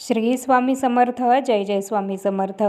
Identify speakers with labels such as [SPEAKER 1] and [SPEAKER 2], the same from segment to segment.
[SPEAKER 1] श्री स्वामी समर्थ जय जय स्वामी समर्थ.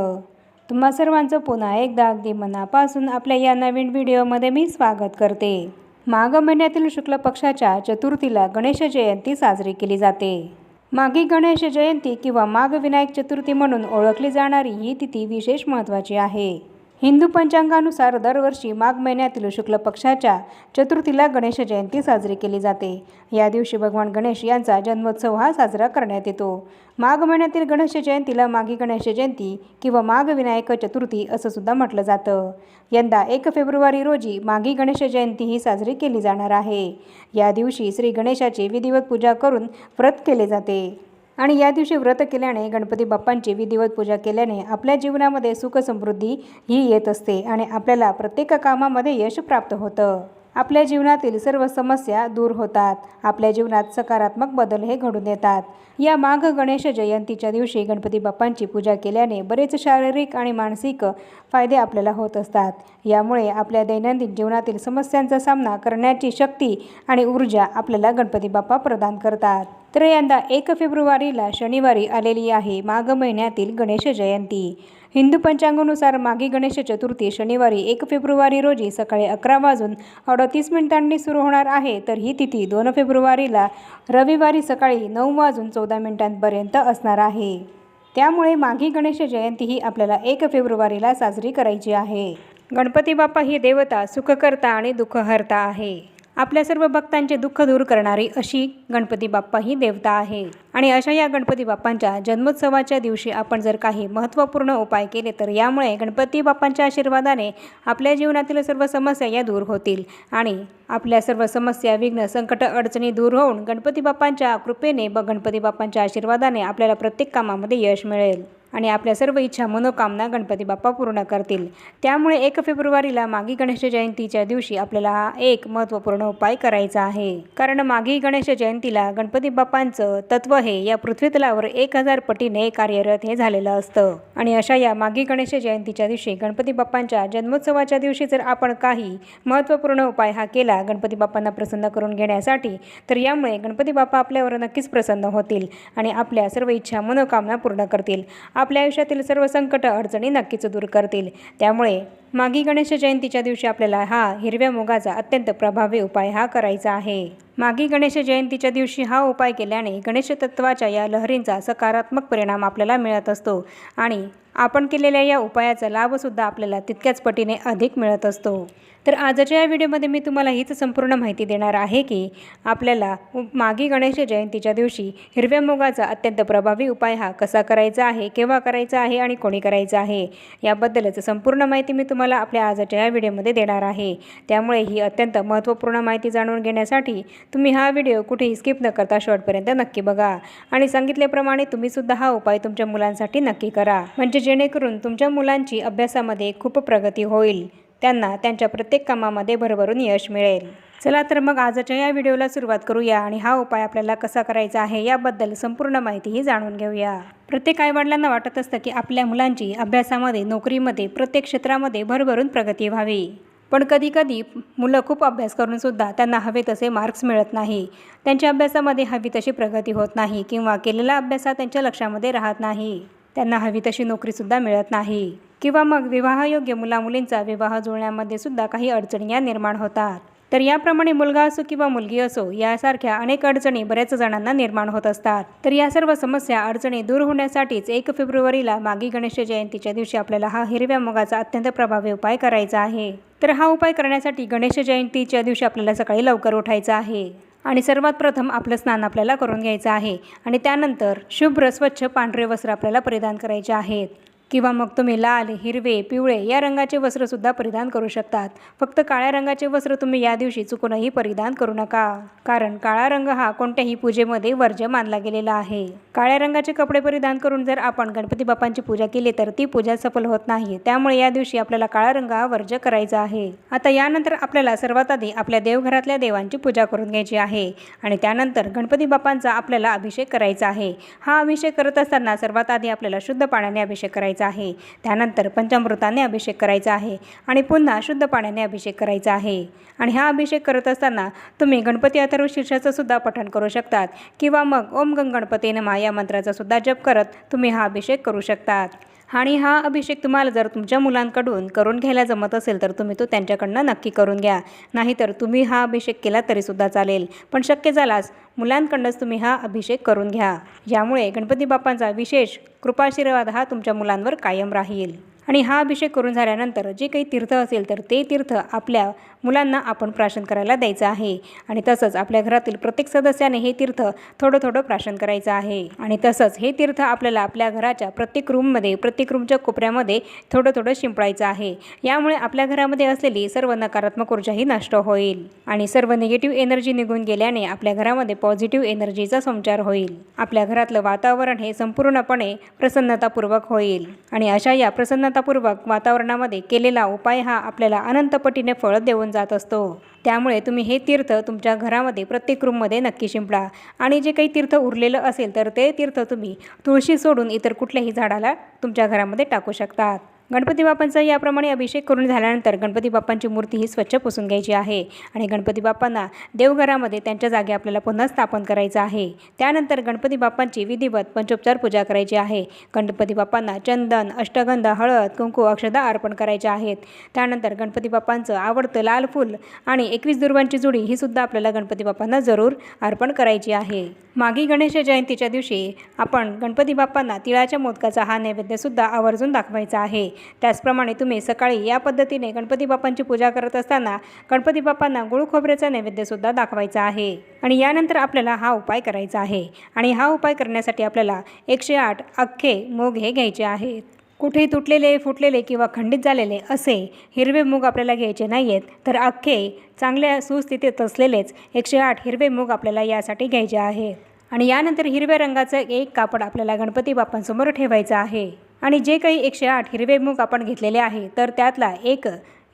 [SPEAKER 1] तुम्हा सर्वांचं पुन्हा एकदा अगदी मनापासून आपल्या या नवीन व्हिडिओमध्ये मी स्वागत करते. माघ महिन्यातील शुक्ल पक्षाच्या चतुर्थीला गणेश जयंती साजरी केली जाते. माघी गणेश जयंती किंवा माघ विनायक चतुर्थी म्हणून ओळखली जाणारी ही तिथी विशेष महत्त्वाची आहे. हिंदू पंचांगानुसार दरवर्षी माघ महिन्यातील शुक्ल पक्षाच्या चतुर्थीला गणेश जयंती साजरी केली जाते. या दिवशी भगवान गणेश यांचा जन्मोत्सव हा साजरा करण्यात येतो. माघ महिन्यातील गणेश जयंतीला माघी गणेश जयंती किंवा माघ विनायक चतुर्थी असं सुद्धा म्हटलं जातं. यंदा एक फेब्रुवारी रोजी माघी गणेश जयंती ही साजरी केली जाणार आहे. या दिवशी श्री गणेशाची विधिवत पूजा करून व्रत केले जाते. आणि या दिवशी व्रत केल्याने गणपती बाप्पांची विधिवत पूजा केल्याने आपल्या जीवनामध्ये सुख समृद्धी ही येत असते आणि आपल्याला प्रत्येक कामामध्ये यश प्राप्त होतं. आपल्या जीवनातील सर्व समस्या दूर होतात. आपल्या जीवनात सकारात्मक बदल हे घडून येतात. या माघ गणेश जयंतीच्या दिवशी गणपती बाप्पांची पूजा केल्याने बरेच शारीरिक आणि मानसिक फायदे आपल्याला होत असतात. यामुळे आपल्या दैनंदिन जीवनातील समस्यांचा सामना करण्याची शक्ती आणि ऊर्जा आपल्याला गणपती बाप्पा प्रदान करतात. तर यंदा एक फेब्रुवारीला शनिवारी आलेली आहे माघ महिन्यातील गणेश जयंती. हिंदू पंचांगानुसार माघी गणेश चतुर्थी शनिवारी एक फेब्रुवारी रोजी सकाळी अकरा वाजून अडतीस मिनिटांनी सुरू होणार आहे. तर ही तिथी दोन फेब्रुवारीला रविवारी सकाळी नऊ वाजून चौदा मिनिटांपर्यंत असणार आहे. त्यामुळे माघी गणेश जयंती ही आपल्याला एक फेब्रुवारीला साजरी करायची आहे. गणपती बाप्पा ही देवता सुखकर्ता आणि दुःखहर्ता आहे. आपल्या सर्व भक्तांचे दुःख दूर करणारी अशी गणपती बाप्पा ही देवता आहे. आणि अशा या गणपती बाप्पांच्या जन्मोत्सवाच्या दिवशी आपण जर काही महत्त्वपूर्ण उपाय केले तर यामुळे गणपती बाप्पांच्या आशीर्वादाने आपल्या जीवनातील सर्व समस्या या दूर होतील. आणि आपल्या सर्व समस्या विघ्न संकट अडचणी दूर होऊन गणपती बाप्पांच्या कृपेने व गणपती बाप्पांच्या आशीर्वादाने आपल्याला प्रत्येक कामामध्ये यश मिळेल. आणि आपल्या सर्व इच्छा मनोकामना गणपती बाप्पा पूर्ण करतील. त्यामुळे एक फेब्रुवारीला मागी गणेश जयंतीच्या दिवशी आपल्याला हा एक महत्त्वपूर्ण उपाय करायचा आहे. कारण मागी गणेश जयंतीला गणपती बाप्पांचं तत्व हे या पृथ्वीतलावर एक हजार पटीने कार्यरत हे झालेलं असतं. आणि अशा या मागी गणेश जयंतीच्या दिवशी गणपती बाप्पांच्या जन्मोत्सवाच्या दिवशी जर आपण काही महत्त्वपूर्ण उपाय हा केला गणपती बाप्पांना प्रसन्न करून घेण्यासाठी तर यामुळे गणपती बाप्पा आपल्यावर नक्कीच प्रसन्न होतील आणि आपल्या सर्व इच्छा मनोकामना पूर्ण करतील. आपल्या आयुष्यातील सर्व संकट अडचणी नक्कीच दूर करतील. त्यामुळे मागी गणेश जयंतीच्या दिवशी आपल्याला हा हिरव्या मुगाचा अत्यंत प्रभावी उपाय हा करायचा आहे. मागी गणेश जयंतीच्या दिवशी हा उपाय केल्याने गणेश तत्वाच्या या लहरींचा सकारात्मक परिणाम आपल्याला मिळत असतो आणि आपण केलेल्या या उपायाचा लाभसुद्धा आपल्याला तितक्याच पटीने अधिक मिळत असतो. तर आजच्या या व्हिडिओमध्ये मी तुम्हाला हीच संपूर्ण माहिती देणार आहे की आपल्याला मागी गणेश जयंतीच्या दिवशी हिरव्या मुगाचा अत्यंत प्रभावी उपाय हा कसा करायचा आहे केव्हा करायचा आहे आणि कोणी करायचा आहे याबद्दलच संपूर्ण माहिती मी तुम्हाला आपल्या आजच्या या व्हिडिओमध्ये देणार आहे. त्यामुळे ही अत्यंत महत्त्वपूर्ण माहिती जाणून घेण्यासाठी तुम्ही हा व्हिडिओ कुठेही स्किप न करता शेवटपर्यंत नक्की बघा. आणि सांगितल्याप्रमाणे तुम्हीसुद्धा हा उपाय तुमच्या मुलांसाठी नक्की करा. म्हणजे जेणेकरून तुमच्या मुलांची अभ्यासामध्ये खूप प्रगती होईल. त्यांना त्यांच्या प्रत्येक कामामध्ये भरभरून यश मिळेल. चला तर मग आजच्या या व्हिडिओला सुरुवात करूया आणि हा उपाय आपल्याला कसा करायचा आहे याबद्दल संपूर्ण माहितीही जाणून घेऊया. प्रत्येक आईवडिलांना वाटत असतं की आपल्या मुलांची अभ्यासामध्ये नोकरीमध्ये प्रत्येक क्षेत्रामध्ये भरभरून प्रगती व्हावी. पण कधीकधी मुलं खूप अभ्यास करूनसुद्धा त्यांना हवे तसे मार्क्स मिळत नाही. त्यांच्या अभ्यासामध्ये हवी तशी प्रगती होत नाही किंवा केलेला अभ्यास हा त्यांच्या लक्षामध्ये राहत नाही. त्यांना हवी तशी नोकरीसुद्धा मिळत नाही. किंवा मग विवाहयोग्य मुलामुलींचा विवाह जुळण्यामध्ये सुद्धा काही अडचणी या निर्माण होतात. तर याप्रमाणे मुलगा असो किंवा मुलगी असो यासारख्या अनेक अडचणी बऱ्याच जणांना निर्माण होत असतात. तर या सर्व समस्या अडचणी दूर होण्यासाठीच एक फेब्रुवारीला मागी गणेश जयंतीच्या दिवशी आपल्याला हा हिरव्या मुगाचा अत्यंत प्रभावी उपाय करायचा आहे. तर हा उपाय करण्यासाठी गणेश जयंतीच्या दिवशी आपल्याला सकाळी लवकर उठायचं आहे. आणि सर्वात प्रथम आपलं स्नान आपल्याला करून घ्यायचं आहे. आणि त्यानंतर शुभ्र स्वच्छ पांढरे वस्त्र आपल्याला परिधान करायचे आहेत. किंवा मग तुम्ही लाल हिरवे पिवळे या रंगाचे वस्त्रसुद्धा परिधान करू शकतात. फक्त काळ्या रंगाचे वस्त्र तुम्ही या दिवशी चुकूनही परिधान करू नका. कारण काळा रंग हा कोणत्याही पूजेमध्ये वर्ज्य मानला गेलेला आहे. काळ्या रंगाचे कपडे परिधान करून जर आपण गणपती बाप्पांची पूजा केली तर ती पूजा सफल होत नाही. त्यामुळे या दिवशी आपल्याला काळा रंग हा वर्ज्य करायचा आहे. आता यानंतर आपल्याला सर्वात आधी आपल्या देवघरातल्या देवांची पूजा करून घ्यायची आहे आणि त्यानंतर गणपती बाप्पांचा आपल्याला अभिषेक करायचा आहे. हा अभिषेक करत असताना सर्वात आधी आपल्याला शुद्ध पाण्याने अभिषेक करायचा करायचा आहे. त्यानंतर पंचामृताने अभिषेक करायचा आहे आणि पुन्हा शुद्ध पाण्याने अभिषेक करायचा आहे. आणि हा अभिषेक करत असताना तुम्ही गणपती अथर्व शीर्षाचं सुद्धा पठण करू शकतात किंवा मग ओम गंग गणपती नमा या मंत्राचा सुद्धा जप करत तुम्ही हा अभिषेक करू शकतात. आणि हा अभिषेक तुम्हाला जर तुमच्या मुलांकडून करून घ्यायला जमत असेल तर तुम्ही तो त्यांच्याकडनं नक्की करून घ्या. नाहीतर तुम्ही हा अभिषेक केला तरीसुद्धा चालेल. पण शक्य झालास मुलांकडनंच तुम्ही हा अभिषेक करून घ्या. यामुळे गणपती बाप्पांचा विशेष कृपाशीर्वाद हा तुमच्या मुलांवर कायम राहील. आणि हा अभिषेक करून झाल्यानंतर जे काही तीर्थ असेल तर ते तीर्थ आपल्या मुलांना आपण प्राशन करायला द्यायचं आहे. आणि तसंच आपल्या घरातील प्रत्येक सदस्याने हे तीर्थ थोडं थोडं प्राशन करायचं आहे. आणि तसंच हे तीर्थ आपल्याला आपल्या घराच्या प्रत्येक रूममध्ये प्रत्येक रूमच्या कोपऱ्यामध्ये थोडं थोडं शिंपडायचं आहे. यामुळे आपल्या घरामध्ये असलेली सर्व नकारात्मक ऊर्जाही नष्ट होईल. आणि सर्व निगेटिव्ह एनर्जी निघून गेल्याने आपल्या घरामध्ये पॉझिटिव्ह एनर्जीचा संचार होईल. आपल्या घरातलं वातावरण हे संपूर्णपणे प्रसन्नतापूर्वक होईल. आणि अशा या प्रसन्नतापूर्वक वातावरणामध्ये केलेला उपाय हा आपल्याला अनंतपटीने फळ देऊन जात असतो. त्यामुळे तुम्ही हे तीर्थ तुमच्या घरामध्ये प्रत्येक रूममध्ये नक्की शिंपडा. आणि जे काही तीर्थ उरलेलं असेल तर ते तीर्थ तुम्ही तुळशी सोडून इतर कुठल्याही झाडाला तुमच्या घरामध्ये टाकू शकतात. गणपती बाप्पांचा याप्रमाणे अभिषेक करून झाल्यानंतर गणपती बाप्पांची मूर्ती ही स्वच्छ पुसून घ्यायची आहे आणि गणपती बाप्पांना देवघरामध्ये त्यांच्या जागी आपल्याला पुन्हा स्थापन करायचं आहे. त्यानंतर गणपती बाप्पांची विधिवत पंचोपचार पूजा करायची आहे. गणपती बाप्पांना चंदन अष्टगंध हळद कुंकू अक्षदा अर्पण करायच्या आहेत. त्यानंतर गणपती बाप्पांचं आवडतं लाल फूल आणि एकवीस दुर्वांची जुडी ही सुद्धा आपल्याला गणपती बाप्पांना जरूर अर्पण करायची आहे. मागी गणेश जयंतीच्या दिवशी आपण गणपती बाप्पांना तिळाच्या मोदकाचा हा नैवेद्यसुद्धा आवर्जून दाखवायचा आहे. त्याचप्रमाणे तुम्ही सकाळी या पद्धतीने गणपती बाप्पांची पूजा करत असताना गणपती बाप्पांना गुळ खोबऱ्याचा नैवेद्यसुद्धा दाखवायचा आहे. आणि यानंतर आपल्याला हा उपाय करायचा आहे. आणि हा उपाय करण्यासाठी आपल्याला एकशे आठ अख्खे मूग हे घ्यायचे आहेत. कुठेही तुटलेले फुटलेले किंवा खंडित झालेले असे हिरवे मूग आपल्याला घ्यायचे नाही आहेत तर अख्खे चांगल्या सुस्थितीत असलेलेच एकशे आठ हिरवे मूग आपल्याला यासाठी घ्यायचे आहे. आणि यानंतर हिरव्या रंगाचं एक कापड आपल्याला गणपती बाप्पांसमोर ठेवायचं आहे. आणि जे काही एकशे आठ हिरवे मूग आपण घेतलेले आहे तर त्यातला एक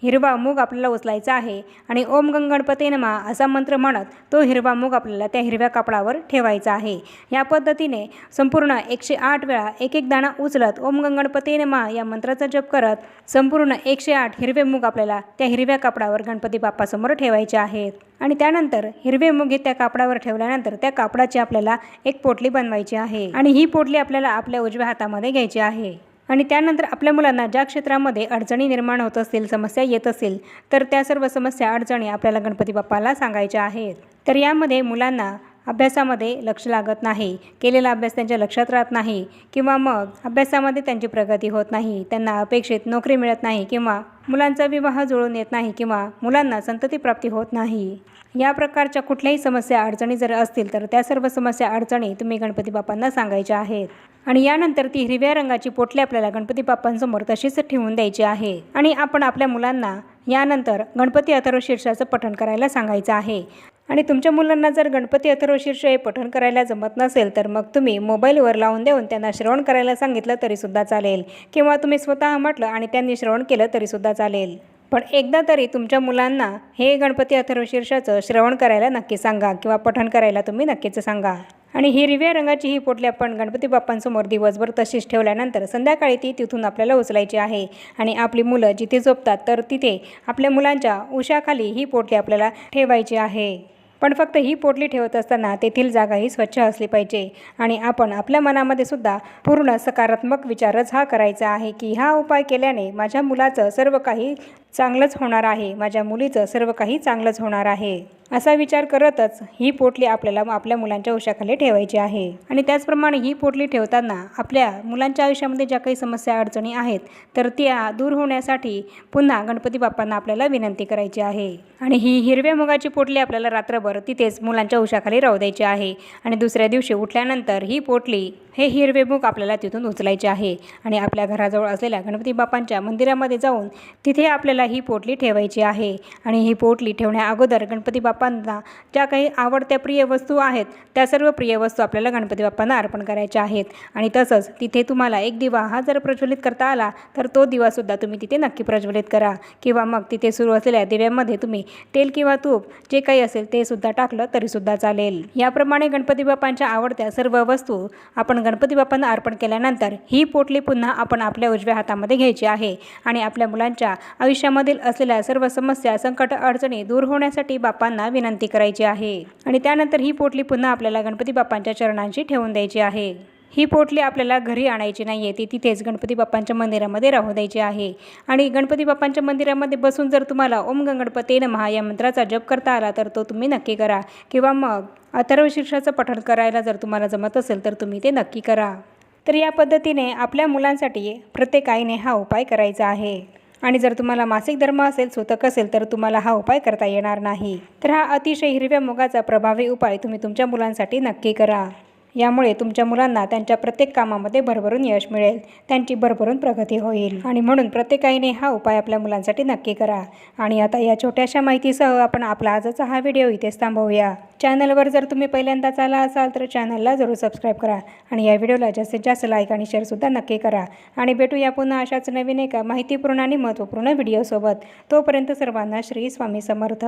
[SPEAKER 1] हिरवा मूग आपल्याला उचलायचा आहे आणि ओम गंगणपते नमा असा मंत्र म्हणत तो हिरवा मूग आपल्याला त्या हिरव्या कापडावर ठेवायचा आहे. या पद्धतीने संपूर्ण एकशे आठ वेळा एक एक दाणा उचलत ओम गंगणपते नमा या मंत्राचा जप करत संपूर्ण एकशे आठ हिरवे मूग आपल्याला त्या हिरव्या कापडावर गणपती बाप्पासमोर ठेवायचे आहेत. आणि त्यानंतर हिरवे मूग हे त्या कापडावर ठेवल्यानंतर त्या कापडाची आपल्याला एक पोटली बनवायची आहे. आणि ही पोटली आपल्याला आपल्या उजव्या हातामध्ये घ्यायची आहे. आणि त्यानंतर आपल्या मुलांना ज्या क्षेत्रामध्ये अडचणी निर्माण होत असतील समस्या येत असेल तर त्या सर्व समस्या अडचणी आपल्याला गणपती बाप्पाला सांगायच्या आहेत. तर यामध्ये मुलांना अभ्यासामध्ये लक्ष लागत नाही केलेला अभ्यास त्यांच्या लक्षात राहत नाही किंवा मग अभ्यासामध्ये त्यांची प्रगती होत नाही त्यांना अपेक्षित नोकरी मिळत नाही किंवा मुलांचा विवाह जुळून येत नाही किंवा मुलांना संततीप्राप्ती होत नाही. या प्रकारच्या कुठल्याही समस्या अडचणी जर असतील तर त्या सर्व समस्या अडचणी तुम्ही गणपती बाप्पांना सांगायच्या आहेत. आणि यानंतर ती हिरव्या रंगाची पोटली आपल्याला गणपती बाप्पांसमोर तशीच ठेवून द्यायची आहे. आणि आपण आपल्या मुलांना यानंतर गणपती अथर्व शीर्षाचं पठण करायला सांगायचं आहे. आणि तुमच्या मुलांना जर गणपती अथर्व शीर्ष हे पठण करायला जमत नसेल तर मग तुम्ही मोबाईलवर लावून देऊन त्यांना श्रवण करायला सांगितलं तरीसुद्धा चालेल. किंवा तुम्ही स्वतः म्हटलं आणि त्यांनी श्रवण केलं तरीसुद्धा चालेल. पण एकदा तरी तुमच्या मुलांना हे गणपती अथर्व शीर्षाचं श्रवण करायला नक्की सांगा किंवा पठण करायला तुम्ही नक्कीच सांगा. आणि हिरव्या रंगाची ही पोटली आपण गणपती बाप्पांसमोर दिवसभर तशीच ठेवल्यानंतर संध्याकाळी ती तिथून आपल्याला उचलायची आहे. आणि आपली मुलं जिथे झोपतात तर तिथे आपल्या मुलांच्या उशाखाली ही पोटली आपल्याला ठेवायची आहे. पण फक्त ही पोटली ठेवत असताना तेथील जागा ही स्वच्छ असली पाहिजे. आणि आपण आपल्या मनामध्ये सुद्धा पूर्ण सकारात्मक विचारच हा करायचा आहे की हा उपाय केल्याने माझ्या मुलाचं सर्व काही चांगलंच होणार आहे. माझ्या मुलीचं सर्व काही चांगलंच होणार आहे. असा विचार करतच ही पोटली आपल्याला आपल्या मुलांच्या उशाखाली ठेवायची आहे. आणि त्याचप्रमाणे ही पोटली ठेवताना आपल्या मुलांच्या आयुष्यामध्ये ज्या काही समस्या अडचणी आहेत तर त्या दूर होण्यासाठी पुन्हा गणपती बाप्पांना आपल्याला विनंती करायची आहे. आणि ही हिरव्या मुगाची पोटली आपल्याला रात्रभर तिथेच मुलांच्या उशाखाली राहू द्यायची आहे. आणि दुसऱ्या दिवशी उठल्यानंतर ही पोटली हे हिरवे मूग आपल्याला तिथून उचलायचे आहे. आणि आपल्या घराजवळ असलेल्या गणपती बाप्पांच्या मंदिरामध्ये जाऊन तिथे आपल्याला ही पोटली ठेवायची आहे. आणि ही पोटली ठेवण्या अगोदर गणपती बाप्पांना ज्या काही आवडत्या प्रिय वस्तू आहेत त्या सर्व प्रिय वस्तू आपल्याला गणपती बाप्पांना अर्पण करायच्या आहेत. आणि तसंच तिथे तुम्हाला एक दिवा हा जर प्रज्वलित करता आला तर तो दिवासुद्धा तुम्ही तिथे नक्की प्रज्वलित करा. किंवा मग तिथे सुरू असलेल्या दिव्यामध्ये तुम्ही तेल किंवा तूप जे काही असेल ते सुद्धा टाकलं तरीसुद्धा चालेल. याप्रमाणे गणपती बाप्पांच्या आवडत्या सर्व वस्तू आपण गणपती बाप्पांना अर्पण केल्यानंतर ही पोटली पुन्हा आपण आपल्या उजव्या हातामध्ये घ्यायची आहे. आणि आपल्या मुलांच्या आयुष्यामध्ये आयुष्यामधील असलेल्या सर्व समस्या संकट अडचणी दूर होण्यासाठी बापांना विनंती करायची आहे. आणि त्यानंतर ही पोटली पुन्हा आपल्याला गणपती बाप्पांच्या चरणांशी ठेवून द्यायची आहे. ही पोटली आपल्याला घरी आणायची नाही आहे ती तिथेच गणपती बाप्पांच्या मंदिरामध्ये राहू द्यायची आहे. आणि गणपती बाप्पांच्या मंदिरामध्ये बसून जर तुम्हाला ओम गणपते नमः या मंत्राचा जप करता आला तर तो तुम्ही नक्की करा. किंवा मग अथर्व शीर्षाचं पठण करायला जर तुम्हाला जमत असेल तर तुम्ही ते नक्की करा. तर या पद्धतीने आपल्या मुलांसाठी प्रत्येक आईने हा उपाय करायचा आहे. आणि जर तुम्हाला मासिक धर्म असेल सुतक असेल तर तुम्हाला हा उपाय करता येणार नाही. तर हा अतिशय हिरव्या मुगाचा प्रभावी उपाय तुम्ही तुमच्या मुलांसाठी नक्की करा. यामुळे तुमच्या मुलांना त्यांच्या प्रत्येक कामामध्ये भरभरून यश मिळेल. त्यांची भरभरून प्रगती होईल. आणि म्हणून प्रत्येक आईने हा उपाय आपल्या मुलांसाठी नक्की करा. आणि आता या छोट्याशा माहितीसह आपण आपला आजचा हा व्हिडिओ इथेच थांबवूया. चॅनलवर जर तुम्ही पहिल्यांदाच आला असाल तर चॅनलला जरूर सबस्क्राईब करा. आणि या व्हिडिओला जास्तीत जास्त लाईक आणि शेअरसुद्धा नक्की करा. आणि भेटूया पुन्हा अशाच नवीन एका माहितीपूर्ण आणि महत्त्वपूर्ण व्हिडिओसोबत. तोपर्यंत सर्वांना श्री स्वामी समर्थ.